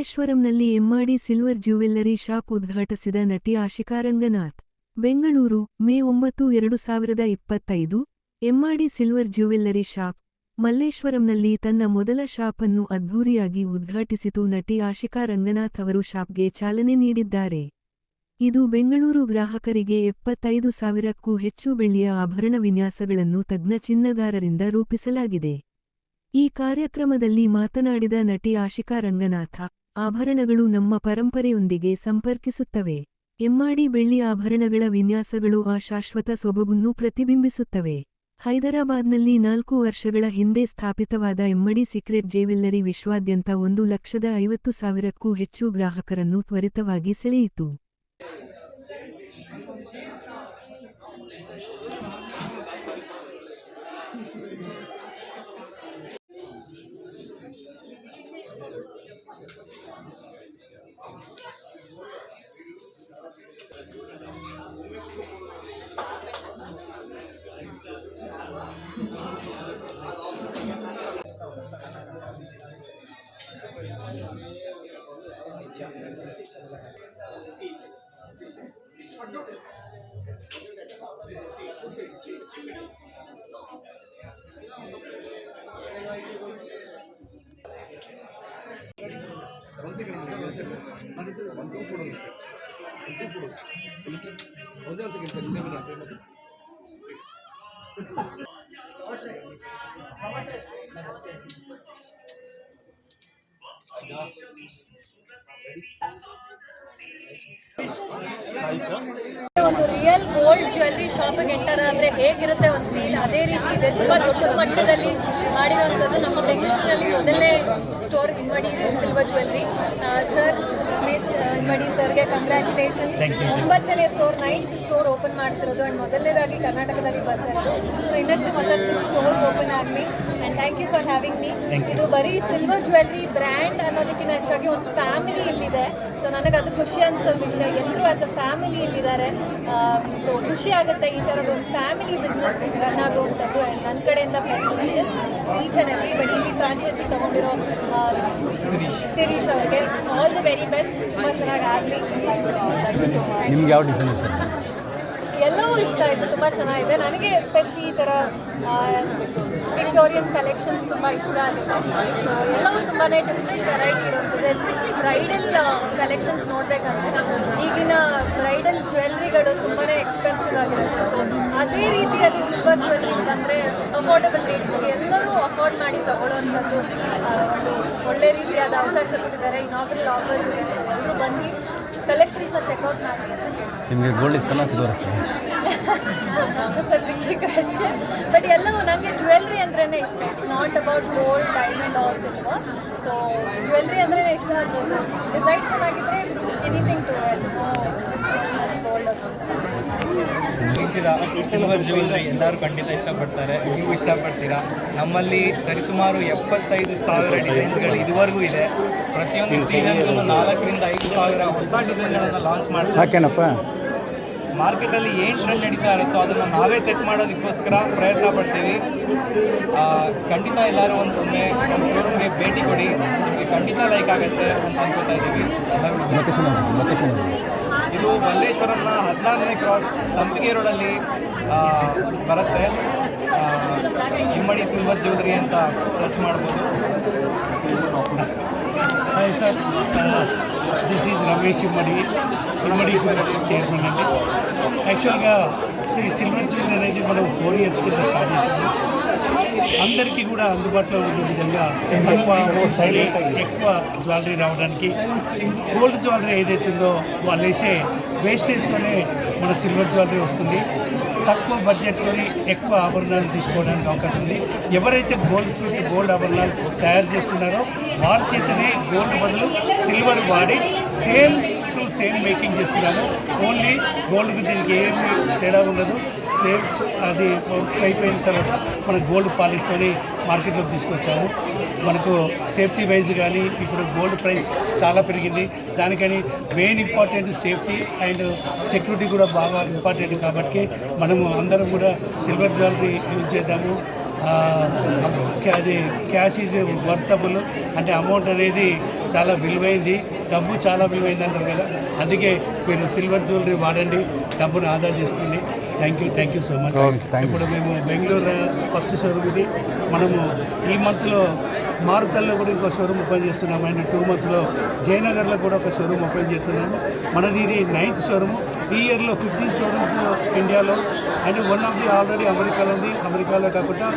ಮಲ್ಲೇಶ್ವರಂನಲ್ಲಿ Emmadi silver jewellery shop ಉದ್ಘಾಟಿಸಿದ ನಟಿ ಆಶಿಕಾ ರಂಗನಾಥ್. ಬೆಂಗಳೂರು, ಮೇ ಒಂಬತ್ತು, ಎರಡು ಸಾವಿರದ ಇಪ್ಪತ್ತೈದು ಎಮ್ಮಾಡಿ ಸಿಲ್ವರ್ ಜ್ಯುವೆಲ್ಲರಿ ಶಾಪ್, ಮಲ್ಲೇಶ್ವರಂನಲ್ಲಿ ತನ್ನ ಮೊದಲ ಶಾಪ್ ಅನ್ನು ಅದ್ಧೂರಿಯಾಗಿ ಉದ್ಘಾಟಿಸಿತು ನಟಿ ಆಶಿಕಾ ರಂಗನಾಥ್ ಅವರು ಶಾಪ್ಗೆ ಚಾಲನೆ ನೀಡಿದ್ದಾರೆ. ಇದು ಬೆಂಗಳೂರು ಗ್ರಾಹಕರಿಗೆ ಎಪ್ಪತ್ತೈದು ಸಾವಿರಕ್ಕೂ ಹೆಚ್ಚು ಬೆಳ್ಳಿಯ ಆಭರಣ ವಿನ್ಯಾಸಗಳನ್ನು ತಜ್ಞ ಚಿನ್ನಗಾರರಿಂದ ರೂಪಿಸಲಾಗಿದೆ. ಈ ಕಾರ್ಯಕ್ರಮದಲ್ಲಿ ಮಾತನಾಡಿದ ನಟಿ ಆಶಿಕಾ ರಂಗನಾಥ ಆಭರಣಗಳು ನಮ್ಮ ಪರಂಪರೆಯೊಂದಿಗೆ ಸಂಪರ್ಕಿಸುತ್ತವೆ. ಎಮ್ಮಾಡಿ ಬೆಳ್ಳಿ ಆಭರಣಗಳ ವಿನ್ಯಾಸಗಳು ಆ ಶಾಶ್ವತ ಸೊಬಗುನ್ನು ಪ್ರತಿಬಿಂಬಿಸುತ್ತವೆ. ಹೈದರಾಬಾದ್ನಲ್ಲಿ ನಾಲ್ಕು ವರ್ಷಗಳ ಹಿಂದೆ ಸ್ಥಾಪಿತವಾದ ಎಮ್ಮಡಿ ಸೀಕ್ರೆಟ್ ಜೇವೆಲ್ಲರಿ ವಿಶ್ವಾದ್ಯಂತ ಒಂದು ಲಕ್ಷದ ಐವತ್ತು ಸಾವಿರಕ್ಕೂ ಹೆಚ್ಚು ಗ್ರಾಹಕರನ್ನು ತ್ವರಿತವಾಗಿ ಸೆಳೆಯಿತು. ಒಂದೇ ಒಂದು ಸೆಕೆಂಡ್ ಸರ್ ಹಿಂದೆ ಬನ್ನಿ ಅಂತ ಹೇಳಿ. ಒಂದು ರಿಯಲ್ ಗೋಲ್ಡ್ ಜ್ಯುವೆಲ್ಲರಿ ಶಾಪಿಗೆ ಎಂಟರ್ ಆದರೆ ಹೇಗಿರುತ್ತೆ ಒಂದು ಫೀಲ್ ಅದೇ ರೀತಿ ಇದೆ ತುಂಬ ದೊಡ್ಡ ಮಟ್ಟದಲ್ಲಿ ಮಾಡಿರುವಂಥದ್ದು. ನಮ್ಮ ಬೆಂಗಳೂರಿನಲ್ಲಿ ಮೊದಲನೇ ಸ್ಟೋರ್ ಇಮ್ಮಡಿ ಸಿಲ್ವರ್ ಜ್ಯುವೆಲ್ಲರಿ ಸರ್ ಇಮ್ಮಡಿ ಸರ್ಗೆ ಕಂಗ್ರ್ಯಾಚುಲೇಷನ್ಸ್ ಒಂಬತ್ತನೇ ಸ್ಟೋರ್ ನೈನ್ತ್ ಸ್ಟೋರ್ ಓಪನ್ ಮಾಡ್ತಿರೋದು ಆ್ಯಂಡ್ ಮೊದಲನೇದಾಗಿ ಕರ್ನಾಟಕದಲ್ಲಿ ಬರ್ತಾ ಇರೋದು ಸೊ ಇನ್ನಷ್ಟು ಮತ್ತಷ್ಟು ಸ್ಟೋರ್ಸ್ ಓಪನ್ ಆಗಲಿ. And thank you for having me ಇದು ಬರೀ ಸಿಲ್ವರ್ ಜ್ಯುವೆಲ್ರಿ ಬ್ರ್ಯಾಂಡ್ ಅನ್ನೋದಕ್ಕಿಂತ ಹೆಚ್ಚಾಗಿ ಒಂದು ಫ್ಯಾಮಿಲಿ ಇಲ್ಲಿದೆ. ಸೊ ನನಗೆ ಅದು ಖುಷಿ ಅನ್ಸೋ ವಿಷಯ. ಎಲ್ಲರೂ ಆಸ್ ಅ ಫ್ಯಾಮಿಲಿ ಇಲ್ಲಿದ್ದಾರೆ. ಸೊ ಖುಷಿ ಆಗುತ್ತೆ ಈ ಥರದ ಒಂದು ಫ್ಯಾಮಿಲಿ ಬಿಸ್ನೆಸ್ ರನ್ ಆಗುವಂಥದ್ದು. ಆ್ಯಂಡ್ ನನ್ನ ಕಡೆಯಿಂದ best wishes each and everybody ಇಲ್ಲಿ ಫ್ರಾಂಚೈಸಿ ತೊಗೊಂಡಿರೋ ಸಿರೀಶ್ ಅವ್ರಿಗೆ. ಆಲ್ ದ ವೆರಿ ಬೆಸ್ಟ್ ನಿಮ್ಗೆ ಯಾವ ಡಿಸೈನ್ ಇಷ್ಟ? ಎಲ್ಲವೂ ಇಷ್ಟ ಆಯಿತು ತುಂಬ ಚೆನ್ನಾಗಿದೆ. ನನಗೆ ಎಸ್ಪೆಷಲಿ ಈ ಥರ ವಿಕ್ಟೋರಿಯನ್ ಕಲೆಕ್ಷನ್ಸ್ ತುಂಬ ಇಷ್ಟ ಆಗಿದೆ. ಸೊ ಎಲ್ಲವೂ ತುಂಬಾ ಡಿಫ್ರೆಂಟ್ ವೆರೈಟಿ ಇರುವಂಥದ್ದು. ಎಸ್ಪೆಷಲಿ ಬ್ರೈಡಲ್ ಕಲೆಕ್ಷನ್ಸ್ ನೋಡಬೇಕಂದ್ರೆ ಈಗಿನ ಬ್ರೈಡಲ್ ಜ್ಯುವೆಲ್ರಿಗಳು ತುಂಬಾ ಎಕ್ಸ್ಪೆನ್ಸಿವ್ ಆಗಿರುತ್ತೆ. ಸೊ ಅದೇ ರೀತಿಯಲ್ಲಿ ಸಿಲ್ವರ್ ಜ್ಯುವೆಲ್ರಿ ಅಂದರೆ ಅಫೋರ್ಡಬಲ್ ರೇಟ್ಸ್ಗೆ ಎಲ್ಲರೂ ಅಫೋರ್ಡ್ ಮಾಡಿ ತಗೊಳ್ಳೋವಂಥದ್ದು ಒಂದು ಒಳ್ಳೆ ರೀತಿಯಾದ ಅವಕಾಶ ಕೊಟ್ಟಿದ್ದಾರೆ. ಇನಾಗ್ರಲ್ ಆಫರ್ಸ್ ಇದೆ. ಸೊ ಎಲ್ಲರೂ ಬಂದು ಕಲೆಕ್ಷನ್ಸ್ನ ಚೆಕ್ಔಟ್ ಮಾಡಿ. ನಿಮಗೆ ಗೋಲ್ಡ್ ಇಷ್ಟಲ್ಲ ಸಿಲ್ವರ್ ಇಷ್ಟ ಟ್ರಿಕ್ಕಿ ಕ್ವೆಶ್ಚನ್ ಬಟ್ ಎಲ್ಲವೂ ನನಗೆ ಜ್ಯುವೆಲ್ರಿ ಅಂದ್ರೇ ಇಷ್ಟ. It's not about gold diamond or silver so jewellery ಅಂದ್ರೇ ಇಷ್ಟ. ಆಗ್ಬೋದು ಡಿಸೈನ್ ಚೆನ್ನಾಗಿದ್ರೆ ಎನಿಥಿಂಗ್ ಟು ವೇರ್ ಗೋಲ್ಡ್ ಪ್ರೀತಿದ ಸಿಲ್ವರ್ ಜ್ಯುವೆಲ್ರಿ ಎಲ್ಲರೂ ಖಂಡಿತ ಇಷ್ಟಪಡ್ತಾರೆ. ನೀವು ಇಷ್ಟಪಡ್ತೀರಾ? ನಮ್ಮಲ್ಲಿ ಸರಿಸುಮಾರು ಎಪ್ಪತ್ತೈದು ಸಾವಿರ ಡಿಸೈನ್ಸ್ಗಳು ಇದುವರೆಗೂ ಇದೆ. ಪ್ರತಿಯೊಂದು ಸೀಸನ್ಗೂ ನಾಲ್ಕರಿಂದ ಐದು ಸಾವಿರ ಹೊಸ ಡಿಸೈನ್ಗಳನ್ನು ಲಾಂಚ್ ಮಾಡ್ತಾರೆ ಮಾರ್ಕೆಟಲ್ಲಿ ಏನು ಟ್ರೆಂಡ್ ನಡೀತಾ ಇರುತ್ತೋ ಅದನ್ನು ನಾವೇ ಸೆಟ್ ಮಾಡೋದಕ್ಕೋಸ್ಕರ ಪ್ರಯತ್ನ ಪಡ್ತೀವಿ. ಖಂಡಿತ ಎಲ್ಲರೂ ಒಂದು ಒಮ್ಮೆ ನಮ್ಮ ಶೋರೂಮ್ಗೆ ಭೇಟಿ ಕೊಡಿ. ನಿಮಗೆ ಖಂಡಿತ ಲೈಕ್ ಆಗುತ್ತೆ ಅಂತ ಅನ್ಕೋತಾ ಇದ್ದೀವಿ. ಇದು ಮಲ್ಲೇಶ್ವರಂನ ಹದಿನಾರನೇ ಕ್ರಾಸ್ ಸಂಪಿಗೆ ರೋಡಲ್ಲಿ ಆ, ಬರುತ್ತೆ ಆ, ಇಮ್ಮಡಿ ಸಿಲ್ವರ್ ಜ್ಯುವೆಲ್ರಿ ಅಂತ ಸರ್ಚ್ ಮಾಡ್ಬೋದು hi sir this is Ramesh Immadi Immadi chairman అండి యాక్చువల్గా ఈ సిల్వర్ జ్యువెల్ అనేది మనం ఫోర్ ఇయర్స్ కింద స్టార్ట్ చేసాము అందరికీ కూడా అందుబాటులో ఉండే విధంగా ఎక్కువ శైలి ఎక్కువ జ్యువెలరీ రావడానికి గోల్డ్ జ్యువెలరీ ఏదైతుందో వాళ్ళు వేసే వేస్టేజ్తోనే మన సిల్వర్ జ్యువెలరీ వస్తుంది. తక్కువ బడ్జెట్తో ఎక్కువ ఆభరణాలు తీసుకోవడానికి అవకాశం ఉంది. ఎవరైతే గోల్డ్ స్మిత్ గోల్డ్ ఆభరణాలు తయారు చేస్తున్నారో వారి చేతనే గోల్డ్ బదులు సిల్వర్ వాడి సేమ్ టు సేమ్ మేకింగ్ చేస్తున్నారు. ఓన్లీ గోల్డ్కి దీనికి ఏమి తేడా ఉండదు. సేల్ అది అయిపోయిన తర్వాత మన గోల్డ్ పాలిస్తోని మార్కెట్లోకి తీసుకొచ్చాము. మనకు సేఫ్టీ వైజ్ కానీ ఇప్పుడు గోల్డ్ ప్రైస్ చాలా పెరిగింది. దానికని main important safety and security కూడా బాగా ఇంపార్టెంట్ కాబట్టి మనము అందరం కూడా సిల్వర్ జ్యువెలరీ యూజ్ చేద్దాము. అది క్యాష్ ఈజ్ వర్తబుల్ అంటే అమౌంట్ అనేది చాలా విలువైంది. డబ్బు చాలా విలువైంది అంటారు కదా. అందుకే మీరు సిల్వర్ జ్యువెలరీ వాడండి డబ్బును ఆదా చేసుకోండి. Thank you thank you so much. ఇప్పుడు మేము బెంగళూరు ఫస్ట్ షోరూమ్ ఇది. మనము ఈ మంత్లో మారుతల్లో కూడా ఇంకో షోరూమ్ ఓపెన్ చేస్తున్నాము. అండ్ టూ మంత్స్లో జయనగర్లో కూడా ఒక షోరూమ్ ఓపెన్ చేస్తున్నాము. మనది ఇది నైన్త్ షోరూమ్ ఈ ఇయర్లో ఫిఫ్టీన్ షోరూమ్స్ ఇండియాలో and one of the already అమెరికాలో ఉంది. అమెరికాలో కాకుండా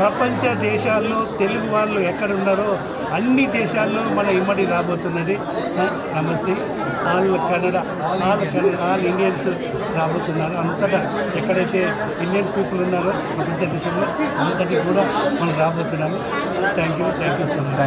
ప్రపంచ దేశాల్లో తెలుగు వాళ్ళు ఎక్కడ ఉన్నారో అన్ని దేశాల్లో మన ఇమ్మడి రాబోతున్నది. నమస్తే. All Kannada all Kannada all Indians రాబోతున్నారు. అంతటా ఎక్కడైతే ఇండియన్ పీపుల్ ఉన్నారో ప్రపంచ దేశంలో అంతటి కూడా మనం రాబోతున్నాము. Thank you thank you so much